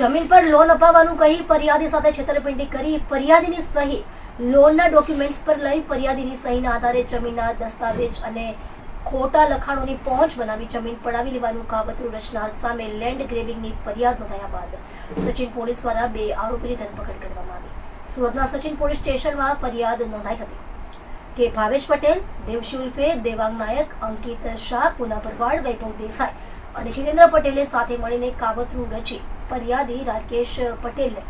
જમીન પર લોન અપાવવાનું કહી ફરિયાદી સાથે છેતરપિંડી કરી ફરિયાદીની સહી. લોનના ડોક્યુમેન્ટ્સ પર લઈ ફરિયાદીની સહીના આધારે જમીનના દસ્તાવેજ અને ખોટા લખાણોની પહોંચ બનાવી જમીન પડાવી લેવાનું કાવતરું રચનાર સામે લેન્ડ ગ્રેબિંગની ફરિયાદ નોંધાયા બાદ સચિન પોલીસ દ્વારા બે આરોપીની ધરપકડ કરવામાં આવી. સુરતના સચિન પોલીસ સ્ટેશનમાં ફરિયાદ નોંધાઈ હતી. કે ભાવેશ પટેલ, દેવશી ઉર્ફે દેવાંગ નાયક, અંકિત શાહ, પુના ભરવાડ વૈભવ દેસાઈ અને જીતેન્દ્ર પટેલે સાથે મળીને કાવતરું રચી ફરિયાદી રાકેશ પટેલને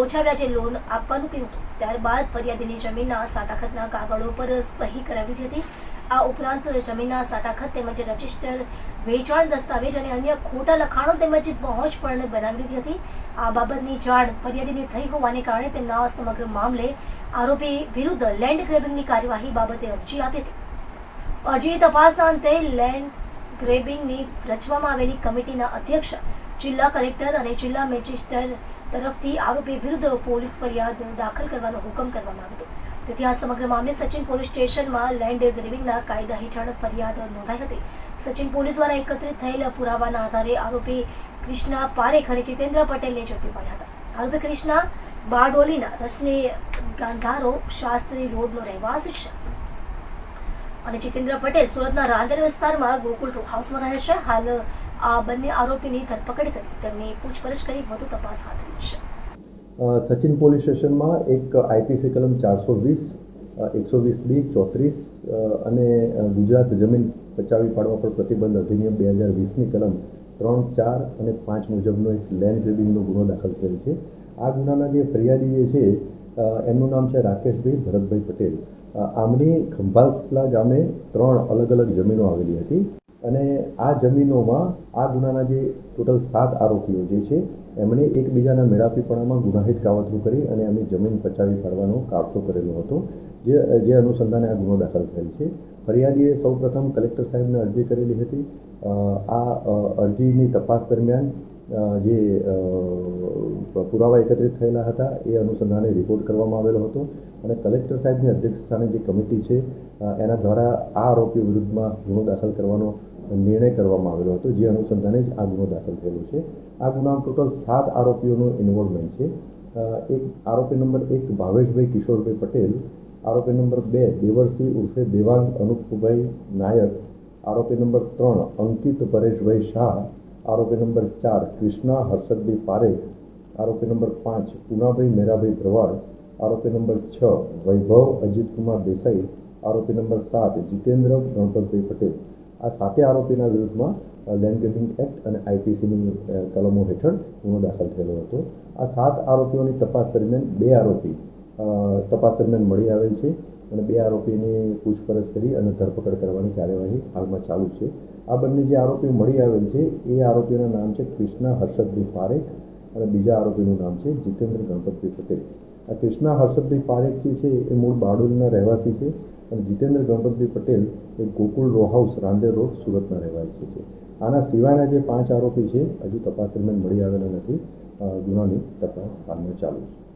ઓછા વ્યાજે લોન આપવાનું કહ્યું હતું. ત્યારબાદ ફરિયાદીની જમીનના સાટાખતના કાગળો પર સહી કરાવી હતી. આ ઉપરાંત જમીનના સાટાખત તેમજ રજિસ્ટર, વેચાણ દસ્તાવેજ અને અન્ય ખોટા લખાણો તેમજ પહોંચ પણ બનાવી દીધી હતી. આ બાબતની જાણ ફરિયાદીને થઈ હોવાને કારણે તેમના સમગ્ર મામલે આરોપી વિરુદ્ધ લેન્ડ ગ્રેબિંગની કાર્યવાહી બાબતે અરજી આપી હતી. અરજીની તપાસના અંતે લેન્ડ ગ્રેબિંગની રચવામાં આવેલી કમિટીના અધ્યક્ષ જિલ્લા કલેક્ટર અને જિલ્લા મેજિસ્ટર તરફથી આરોપી વિરુદ્ધ પોલીસ ફરિયાદ દાખલ કરવાનો હુકમ કરવામાં આવ્યો તેથી આ સમગ્ર મામલે સચિન પોલીસ સ્ટેશનમાં લેન્ડ ગ્રેવિંગના કાયદા હેઠળ ફરિયાદ નોંધાઈ હતી. સચિન પોલીસ દ્વારા એકત્રિત થયેલ પુરાવાના આધારે આરોપી કૃષ્ણા પારેખ અને જીતેન્દ્ર પટેલને ઝડપી પાડ્યા હતા. આરોપી કૃષ્ણા બારડોલીના રસની ગાંધારો શાસ્ત્રી રોડનો રહેવાસી છે. અને જીતેન્દ્ર પટેલ સુરતના રાંદેર વિસ્તારમાં ગોકુલ હાઉસમાં રહે છે. હાલ આ બંને આરોપીની ધરપકડ કરી. તેમની પૂછપરછ કરી વધુ તપાસ હાથ ધરી છે. સચિન પોલીસ સ્ટેશનમાં એક આઈપીસી કલમ ચારસો વીસ એકસો વીસ બી, ચોત્રીસ અને ગુજરાત જમીન પચાવી પાડવા પર પ્રતિબંધ અધિનિયમ બે હજાર વીસની કલમ ત્રણ, ચાર અને પાંચ મુજબનો એક લેન્ડ ગ્રેબિંગનો ગુનો દાખલ થયેલ છે. આ ગુનાના જે ફરિયાદી જે છે એમનું નામ છે રાકેશભાઈ ભરતભાઈ પટેલ. આમની ખંભાસલા ગામે ત્રણ અલગ અલગ જમીનો આવેલી હતી. અને આ જમીનોમાં આ ગુનાના જે ટોટલ સાત આરોપીઓ જે છે, એમણે એકબીજાના મેળાપીપણામાં ગુનાહિત કાવતરું કરી અને એમની જમીન પચાવી પાડવાનો કાવતો કરેલો હતો, જે જે અનુસંધાને આ ગુનો દાખલ થયેલ છે. ફરિયાદીએ સૌપ્રથમ કલેક્ટર સાહેબને અરજી કરેલી હતી. આ અરજીની તપાસ દરમિયાન જે પુરાવા એકત્રિત થયેલા હતા, એ અનુસંધાને રિપોર્ટ કરવામાં આવેલો હતો. અને કલેક્ટર સાહેબની અધ્યક્ષસ્થાને જે કમિટી છે એના દ્વારા આ આરોપીઓ વિરુદ્ધમાં ગુનો દાખલ કરવાનો નિર્ણય કરવામાં આવેલો હતો, જે અનુસંધાને જ આ ગુનો દાખલ થયેલો છે. આ ગુનામાં ટોટલ સાત આરોપીઓનું ઇન્વોલ્વમેન્ટ છે. એક આરોપી નંબર એક ભાવેશભાઈ કિશોરભાઈ પટેલ, આરોપી નંબર બે દેવરસિંહ ઉર્ફે દેવાંગ અનુપભાઈ નાયક, આરોપી નંબર ત્રણ અંકિત પરેશભાઈ શાહ આરોપી નંબર ચાર કૃષ્ણા હર્ષદભાઈ પારેખ, આરોપી નંબર પાંચ પુનાભાઈ મેરાભાઈ ભરવાડ આરોપી નંબર છ વૈભવ અજીતકુમાર દેસાઈ, આરોપી નંબર સાત જીતેન્દ્ર ગણપતભાઈ પટેલ. આ સાતે આરોપીના વિરુદ્ધમાં લેન્ડ ગ્રેબિંગ એક્ટ અને આઈપીસીની કલમો હેઠળ ગુનો દાખલ થયેલો હતો. આ સાત આરોપીઓની તપાસ દરમિયાન બે આરોપી તપાસ દરમિયાન મળી આવેલ છે. અને બે આરોપીની પૂછપરછ કરી અને ધરપકડ કરવાની કાર્યવાહી હાલમાં ચાલુ છે. આ બંને જે આરોપીઓ મળી આવેલ છે, એ આરોપીઓના નામ છે કૃષ્ણા હર્ષદભાઈ પારેખ અને બીજા આરોપીનું નામ છે જીતેન્દ્ર ગણપતભાઈ પટેલ. આ કૃષ્ણા હર્ષદભાઈ પારેખ જે છે, એ મૂળ બારડોલીના રહેવાસી છે અને જીતેન્દ્ર ગણપતભાઈ પટેલ એ Gokul row house, Rander road, સુરતના રહેવાસી છે. આના સિવાયના જે પાંચ આરોપી છે, હજુ તપાસ દરમિયાન મળી આવેલા નથી. ગુનાની તપાસ હાલમાં ચાલુ છે.